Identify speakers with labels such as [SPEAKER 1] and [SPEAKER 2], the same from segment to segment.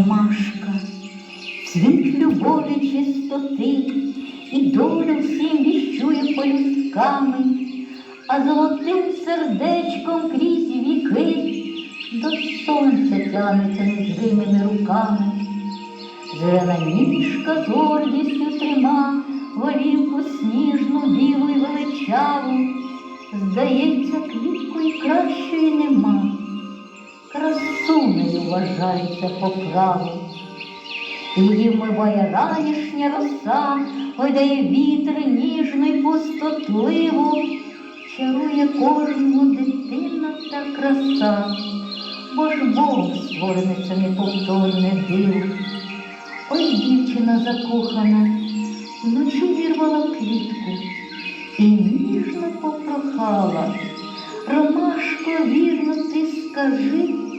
[SPEAKER 1] ромашка, цвіт любові чистоти, і долю всім віщує полюстками, а золотим сердечком крізь віки до сонця тянеться незримими руками. Зелена ніжка гордістю трима голівку сніжну білу й величаву. Здається, квіткою кращої нема, вважається по праву. Вмиває ранішня роса, гойдає вітер ніжно й пустотливо, чарує кожного дитина та краса, бо ж Бог створене це неповторне диво. Ой, дівчина закохана, вночі зірвала квітку і ніжно попрохала. Ромашко, вірно, ти скажи,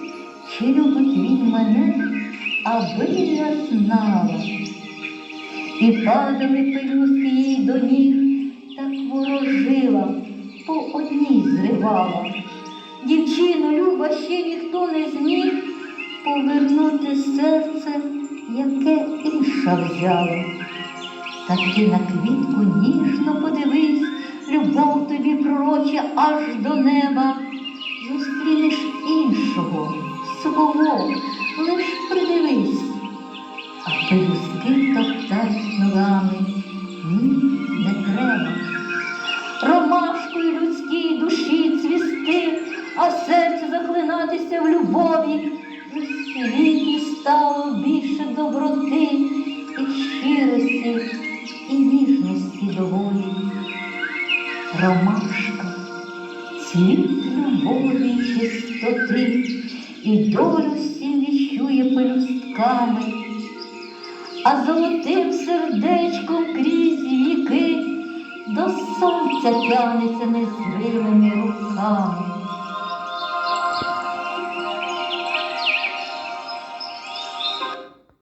[SPEAKER 1] чи любить він мене, аби я знала. І падали пелюстки їй до ніг, так ворожила, по одній зривала. Дівчино, люба, ще ніхто не зміг повернути серце, яке інша взяла. Та ти на квітку ніжно подивись, любов тобі пророче аж до неба. Зустрінеш іншого, свого, лиш придивись, а пелюстки топтать ногами. Ні, не треба. Ромашкою людській душі цвісти, а серце захлинатися в любові. В світі стало більше доброти і щирості, і ніжності доволі. Ромашка, цвіт любові чистоти, і долю всім віщує пелюстками, а золотим сердечком крізь віки до сонця тянеться незривими руками.